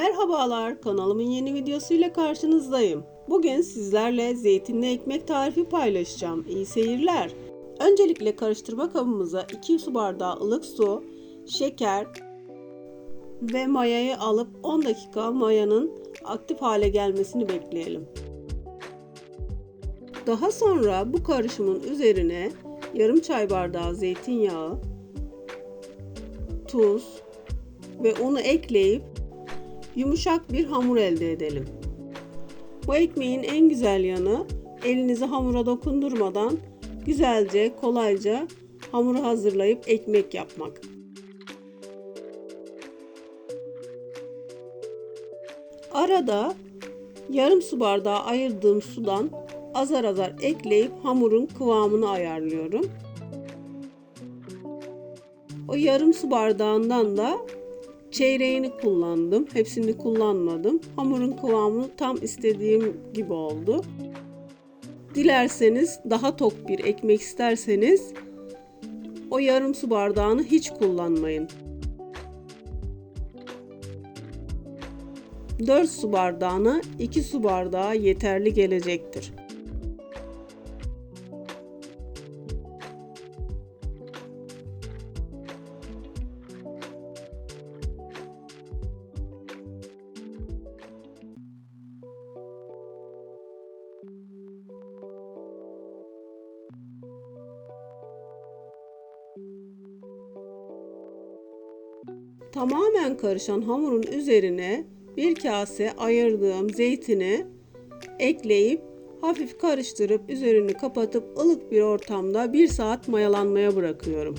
Merhabalar, kanalımın yeni videosuyla karşınızdayım. Bugün sizlerle zeytinli ekmek tarifi paylaşacağım. İyi seyirler. Öncelikle karıştırma kabımıza 2 su bardağı ılık su, şeker ve mayayı alıp 10 dakika mayanın aktif hale gelmesini bekleyelim. Daha sonra bu karışımın üzerine yarım çay bardağı zeytinyağı, tuz ve unu ekleyip yumuşak bir hamur elde edelim. Bu ekmeğin en güzel yanı elinizi hamura dokundurmadan güzelce, kolayca hamuru hazırlayıp ekmek yapmak. Arada yarım su bardağı ayırdığım sudan azar azar ekleyip hamurun kıvamını ayarlıyorum. O yarım su bardağından da çeyreğini kullandım. Hepsini kullanmadım. Hamurun kıvamı tam istediğim gibi oldu. Dilerseniz daha tok bir ekmek isterseniz o yarım su bardağını hiç kullanmayın. 4 su bardağına 2 su bardağı yeterli gelecektir. Tamamen karışan hamurun üzerine bir kase ayırdığım zeytini ekleyip hafif karıştırıp üzerini kapatıp ılık bir ortamda 1 saat mayalanmaya bırakıyorum.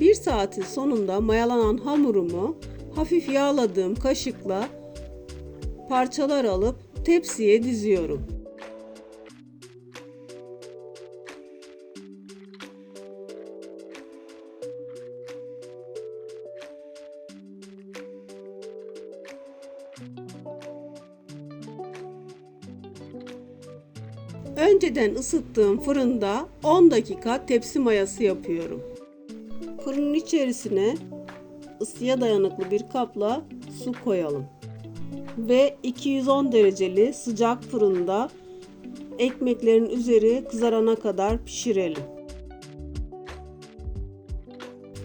Bir saatin sonunda mayalanan hamurumu hafif yağladığım kaşıkla parçalar alıp tepsiye diziyorum. Önceden ısıttığım fırında 10 dakika tepsi mayası yapıyorum. Fırının içerisine ısıya dayanıklı bir kapla su koyalım. Ve 210 dereceli sıcak fırında ekmeklerin üzeri kızarana kadar pişirelim.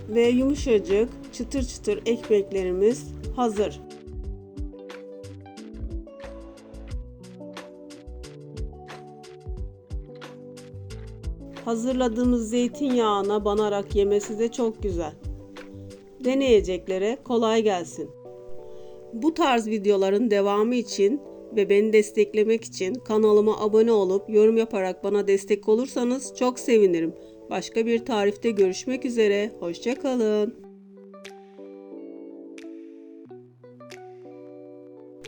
Ve yumuşacık çıtır çıtır ekmeklerimiz hazır. Hazırladığımız zeytinyağına banarak yemesi de çok güzel. Deneyeceklere kolay gelsin. Bu tarz videoların devamı için ve beni desteklemek için kanalıma abone olup yorum yaparak bana destek olursanız çok sevinirim. Başka bir tarifte görüşmek üzere. Hoşçakalın.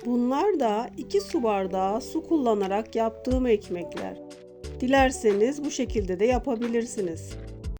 Bunlar da 2 su bardağı su kullanarak yaptığım ekmekler. Dilerseniz bu şekilde de yapabilirsiniz.